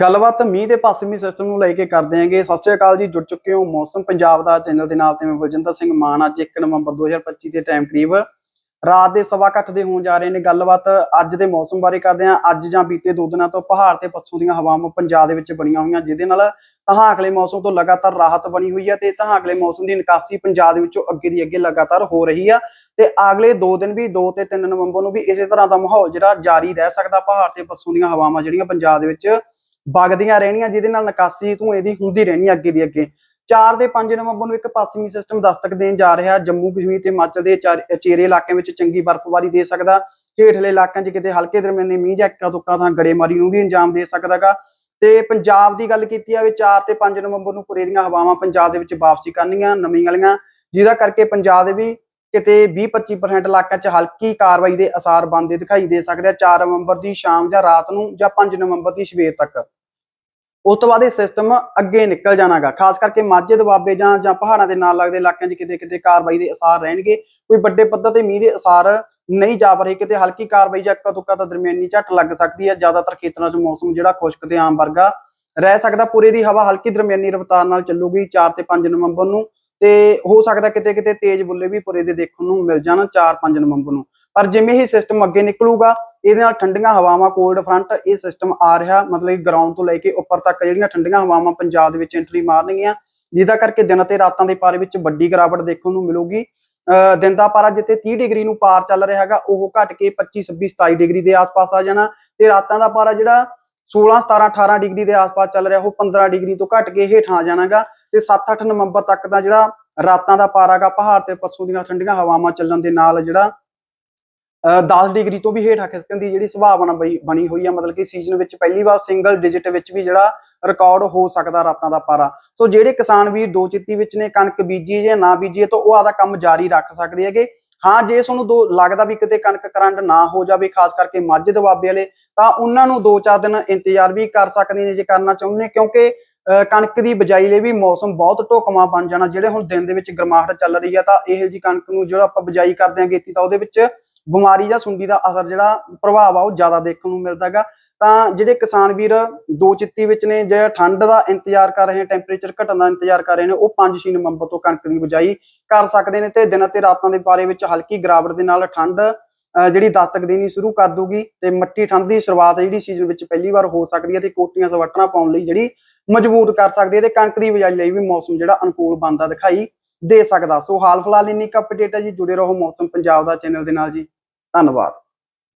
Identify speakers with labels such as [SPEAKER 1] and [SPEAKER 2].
[SPEAKER 1] ਗੱਲਬਾਤ ਮੀਂਹ ਦੇ ਪੱਛਮੀ ਸਿਸਟਮ ਨੂੰ ਲੈ ਕੇ ਕਰਦੇ ਹਾਂਗੇ। ਸਤਿ ਸ਼੍ਰੀ ਅਕਾਲ ਜੀ, ਜੁੜ ਚੁੱਕੇ ਹੋ ਮੌਸਮ ਪੰਜਾਬ ਦਾ ਚੈਨਲ ਦੇ ਨਾਲ ਤੇ ਮੈਂ ਬਲਜਿੰਦਰ ਸਿੰਘ ਮਾਨ। ਅੱਜ 1 ਨਵੰਬਰ 2025 ਦੇ ਟਾਈਮ ਕਰੀਬ ਰਾਤ ਦੇ ਸਵਾ ਅੱਠ ਦੇ ਹੋਣ ਜਾ ਰਹੇ ਨੇ। ਗੱਲਬਾਤ ਅੱਜ ਦੇ ਮੌਸਮ ਬਾਰੇ ਕਰਦੇ ਹਾਂ। ਅੱਜ ਜਾਂ ਬੀਤੇ ਦੋ ਦਿਨਾਂ ਤੋਂ ਪਹਾੜ ਤੇ ਪੱਛੋਂ ਦੀਆਂ ਹਵਾਵਾਂ ਪੰਜਾਬ ਦੇ ਵਿੱਚ ਬਣੀਆਂ ਹੋਈਆਂ, ਜਿਹਦੇ ਨਾਲ ਤਹਾਕਲੇ ਮੌਸਮ ਤੋਂ ਲਗਾਤਾਰ ਰਾਹਤ ਬਣੀ ਹੋਈ ਹੈ ਤੇ ਤਹਾਕਲੇ ਮੌਸਮ ਦੀ ਨਿਕਾਸੀ ਪੰਜਾਬ ਦੇ ਵਿੱਚੋਂ ਅੱਗੇ ਦੀ ਅੱਗੇ ਲਗਾਤਾਰ ਹੋ ਰਹੀ ਆ ਤੇ ਅਗਲੇ 2 ਦਿਨ ਵੀ 2 ਤੇ 3 ਨਵੰਬਰ ਨੂੰ ਵੀ ਇਸੇ ਤਰ੍ਹਾਂ ਦਾ ਮਾਹੌਲ ਜਿਹੜਾ ਜਾਰੀ ਰਹਿ ਸਕਦਾ। ਪਹਾੜ ਤੇ ਪੱਛੋਂ ਦੀਆਂ ਹਵਾਵਾਂ ਜਿਹੜੀਆਂ ਪੰਜਾਬ ਦੇ ਵਿੱਚ ਵਗਦੀਆਂ ਰਹਿਣੀਆਂ, ਜਿਹਦੇ ਨਾਲ ਨਿਕਾਸੀ ਧੂਏ ਦੀ ਹੁੰਦੀ ਰਹਿਣੀ ਅੱਗੇ ਦੀ ਅੱਗੇ। 4 ਦੇ 5 ਨਵੰਬਰ ਨੂੰ ਇੱਕ ਪੱਛਮੀ ਸਿਸਟਮ ਦਸਤਕ ਦੇਣ ਜਾ ਰਿਹਾ। ਜੰਮੂ ਕਸ਼ਮੀਰ ਤੇ ਹਿਮਾਚਲ ਦੇ ਚੇਰੇ ਇਲਾਕਿਆਂ ਵਿੱਚ ਚੰਗੀ ਬਰਫ਼ਬਾਰੀ ਦੇ ਸਕਦਾ। ਹੇਠਲੇ ਇਲਾਕਿਆਂ 'ਚ ਕਿਤੇ ਹਲਕੇ ਦਰਮਿਆਨੇ ਮੀਂਹ ਜਾਂ ਇੱਕਾ ਦੁੱਕਾ ਥਾਂ ਗੜੇਮਾਰੀ ਨੂੰ ਵੀ ਅੰਜਾਮ ਦੇ ਸਕਦਾਗਾ ਤੇ ਪੰਜਾਬ ਦੀ ਗੱਲ ਕੀਤੀ ਜਾਵੇ 4 ਤੇ 5 ਨਵੰਬਰ ਨੂੰ ਪੁਰੇ ਦੀਆਂ ਹਵਾਵਾਂ ਪੰਜਾਬ ਦੇ ਵਿੱਚ ਵਾਪਸੀ ਕਰਨੀਆਂ ਨਵੀਂ ਵਾਲੀਆਂ ਜਿਹਦਾ ਕਰਕੇ ਪੰਜਾਬ ਦੇ ਵੀ ਕਿਤੇ 20-25% ਇਲਾਕਿਆਂ 'ਚ ਹਲਕੀ ਕਾਰਵਾਈ ਦੇ ਅਸਾਰ ਬਣਦੇ ਦਿਖਾਈ ਦੇ ਸਕਦੇ ਆ 4 ਨਵੰਬਰ ਦੀ ਸ਼ਾਮ ਜਾਂ ਰਾਤ ਨੂੰ ਜਾਂ 5 ਨਵੰਬਰ ਦੀ ਸਵੇਰ ਤੱਕ। ਉਸ ਤੋਂ ਬਾਅਦ ਇਹ ਸਿਸਟਮ ਅੱਗੇ ਨਿਕਲ ਜਾਣਾਗਾ, ਖਾਸ ਕਰਕੇ ਮਾਝੇ ਦੁਆਬੇ ਜਾਂ ਜਾਂ ਪਹਾੜਾਂ ਦੇ ਨਾਲ ਲੱਗਦੇ ਇਲਾਕਿਆਂ 'ਚ ਕਿਤੇ ਕਿਤੇ ਕਾਰਵਾਈ ਦੇ ਅਸਾਰ ਰਹਿਣਗੇ। ਕੋਈ ਵੱਡੇ ਪੱਧਰ ਤੇ ਮੀਂਹ ਦੇ ਅਸਾਰ ਨਹੀਂ ਜਾ ਰਹੇ, ਕਿਤੇ ਹਲਕੀ ਕਾਰਵਾਈ ਜਾਂ ਇੱਕਾ ਤੁੱਕਾ ਦਰਮਿਆਨੀ ਝੱਟ ਲੱਗ ਸਕਦੀ ਹੈ ਜ਼ਿਆਦਾਤਰ ਖੇਤਰਾਂ 'ਚ ਮੌਸਮ ਜਿਹੜਾ ਖੁਸ਼ਕ ਤੇ ਆਮ ਵਰਗਾ ਰਹਿ ਸਕਦਾ। ਪੂਰੇ ਦੀ ਹਵਾ ਹਲਕੀ ਦਰਮਿਆਨੀ ਰਫ਼ਤਾਰ ਨਾਲ ਚੱਲੂਗੀ 4 ਤੇ 5 ਨਵੰਬਰ ਨੂੰ। ਤੇ ਹੋ ਸਕਦਾ ਕਿਤੇ ਕਿਤੇ ਤੇਜ਼ ਬੁੱਲੇ ਵੀ ਪੁਰੇ ਦੇ ਦੇਖਣ ਨੂੰ ਮਿਲ ਜਾਣ 4-5 ਨਵੰਬਰ ਨੂੰ। ਪਰ ਜਿਵੇਂ ਹੀ ਸਿਸਟਮ ਅੱਗੇ ਨਿਕਲੂਗਾ, ਇਹਦੇ ਨਾਲ ਠੰਡੀਆਂ ਹਵਾਵਾਂ ਕੋਲਡ ਫਰੰਟ ਇਹ ਸਿਸਟਮ ਆ ਰਿਹਾ, ਮਤਲਬ ਕਿ ਗਰਾਊਂਡ ਤੋਂ ਲੈ ਕੇ ਉੱਪਰ ਤੱਕ ਜਿਹੜੀਆਂ ਠੰਡੀਆਂ ਹਵਾਵਾਂ ਪੰਜਾਬ ਦੇ ਵਿੱਚ ਐਂਟਰੀ ਮਾਰਨਗੀਆਂ, ਜਿਹਦਾ ਕਰਕੇ ਦਿਨ ਤੇ ਰਾਤਾਂ ਦੇ ਪਾਰੇ ਵਿੱਚ ਵੱਡੀ ਗਿਰਾਵਟ ਦੇਖਣ ਨੂੰ ਮਿਲੂਗੀ। ਅਹ ਦਿਨ ਦਾ ਪਾਰਾ ਜਿੱਥੇ 30 ਡਿਗਰੀ ਨੂੰ ਪਾਰ ਚੱਲ ਰਿਹਾ ਹੈਗਾ, ਉਹ ਘਟ ਕੇ 25 26 27 ਡਿਗਰੀ ਦੇ ਆਸ-ਪਾਸ ਆ ਜਾਣਾ ਤੇ ਰਾਤਾਂ ਦਾ ਪਾਰਾ ਜਿਹੜਾ 16 17 18 ਡਿਗਰੀ ਦੇ ਆਸ-ਪਾਸ ਚੱਲ ਰਿਹਾ, ਉਹ 15 ਡਿਗਰੀ ਤੋਂ ਘਟ ਕੇ ਹੇਠਾਂ ਆ ਜਾਣਾਗਾ ਤੇ 7-8 ਨਵੰਬਰ ਤੱਕ ਦਾ ਜਿਹੜਾ ਰਾਤਾਂ ਦਾ ਪਾਰਾਗਾ ਪਹਾੜ ਤੇ ਪੱਛੋਂ ਦੀਆਂ ਠੰਡੀਆਂ ਹਵਾਵਾਂ ਚੱਲਣ ਦੇ ਨਾਲ ਜਿਹੜਾ, ਅਹ 10 ਡਿਗਰੀ ਤੋਂ ਵੀ ਹੇਠਾਂ ਖਿਸਕਣ ਦੀ ਜਿਹੜੀ ਸੰਭਾਵਨਾ ਬਈ- ਬਣੀ ਹੋਈ ਆ, ਮਤਲਬ ਕਿ ਸੀਜ਼ਨ ਵਿੱਚ ਪਹਿਲੀ ਵਾਰ ਸਿੰਗਲ ਡਿਜਿਟ ਵਿੱਚ ਵੀ ਜਿਹੜਾ ਰਿਕਾਰਡ ਹੋ ਸਕਦਾ ਰਾਤਾਂ ਦਾ ਪਾਰਾ। ਸੋ ਜਿਹੜੇ ਕਿਸਾਨ ਵੀਰ ਦੋ ਚਿੱਤੀ ਵਿੱਚ ਨੇ, ਕਣਕ ਬੀਜੀ ਜਾਂ ਨਾ ਬੀਜੀ ਤਾਂ ਉਹ ਆਦਾ ਕੰਮ ਜਾਰੀ ਰੱਖ ਸਕਦੇ ਹੈਗੇ। ਹਾਂ, ਜੇ ਤੁਹਾਨੂੰ ਦੋ ਲੱਗਦਾ ਵੀ ਕਿਤੇ ਕਣਕ ਕਰੰਟ ਨਾ ਹੋ ਜਾਵੇ, ਖਾਸ ਕਰਕੇ ਮੱਝ ਦਬਾਬੇ ਵਾਲੇ, ਤਾਂ ਉਹਨਾਂ ਨੂੰ 2-4 ਦਿਨ ਇੰਤਜ਼ਾਰ ਵੀ ਕਰ ਸਕਦੇ ਨੇ ਜੇ ਕਰਨਾ ਚਾਹੁੰਦੇ ਕਿਉਂਕਿ, ਅਹ, ਕਣਕ ਦੀ ਬਜਾਈ ਲਈ ਵੀ ਮੌਸਮ ਬਹੁਤ ਢੋਕਮਾ ਬਣ ਜਾਣਾ, ਜਿਹੜੇ ਹੁਣ ਦਿਨ ਦੇ ਵਿੱਚ ਗਰਮਾਹਟ ਚੱਲ ਰਹੀ ਆ, ਤਾਂ ਇਹੋ ਜੀ ਕਣਕ ਨੂੰ ਜਿਹੜਾ ਆਪਾਂ ਬਜਾਈ ਕਰਦੇ ਆਂ ਗੇਤੀ ਤਾਂ ਉਹਦੇ ਵਿੱਚ ਬਿਮਾਰੀ ਜਾਂ ਸੁੰਡੀ ਦਾ ਅਸਰ ਜਿਹੜਾ ਪ੍ਰਭਾਵ ਆ ਉਹ ਜ਼ਿਆਦਾ ਦੇਖਣ ਨੂੰ ਮਿਲਦਾ ਤਾਂ ਜਿਹੜੇ ਕਿਸਾਨ ਵੀਰ ਦੋ ਚਿੱਤੀ ਵਿੱਚ ਨੇ ਜਿਹੜਾ ਠੰਡ ਦਾ ਇੰਤਜ਼ਾਰ ਕਰ ਰਹੇ ਟੈਂਪਰੇਚਰ ਘਟਣ ਦਾ ਇੰਤਜ਼ਾਰ ਕਰ ਰਹੇ ਨੇ, ਉਹ 5-6 ਨਵੰਬਰ ਤੋਂ ਕਣਕ ਦੀ ਬਜਾਈ ਕਰ ਸਕਦੇ ਨੇ ਤੇ ਦਿਨ ਅਤੇ ਰਾਤਾਂ ਦੇ ਬਾਰੇ ਵਿੱਚ ਹਲਕੀ ਗਿਰਾਵਟ ਦੇ ਨਾਲ ਠੰਡ, ਅਹ ਜਿਹੜੀ ਦਸਤਕ ਦੇਣੀ ਸ਼ੁਰੂ ਕਰ ਦੂਗੀ ਤੇ ਮੱਟੀ ਠੰਡ ਦੀ ਸ਼ੁਰੂਆਤ ਜਿਹੜੀ ਸੀਜ਼ਨ ਵਿੱਚ ਪਹਿਲੀ ਵਾਰ ਹੋ ਸਕਦੀ ਹੈ ਤੇ ਕੋਟੀਆਂ ਸਵੈਟਰਾਂ ਪਾਉਣ ਲਈ ਜਿਹੜੀ ਮਜ਼ਬੂਤ ਕਰ ਸਕਦੀ ਹੈ ਤੇ ਕਣਕ ਦੀ ਬਜਾਈ ਲਈ ਵੀ ਮੌਸਮ ਜਿਹੜਾ ਅਨੁਕੂਲ ਬਣਦਾ ਦਿਖਾਈ ਦੇ ਸਕਦਾ। ਸੋ ਹਾਲ ਫਿਲਹਾਲ ਇੰਨੀ ਕੁ ਅਪਡੇਟ ਹੈ ਜੀ। ਜੁੜੇ ਰਹੋ ਮੌਸਮ ਪੰਜਾਬ ਦਾ ਚੈਨਲ ਦੇ ਨਾਲ ਜੀ। ਧੰਨਵਾਦ।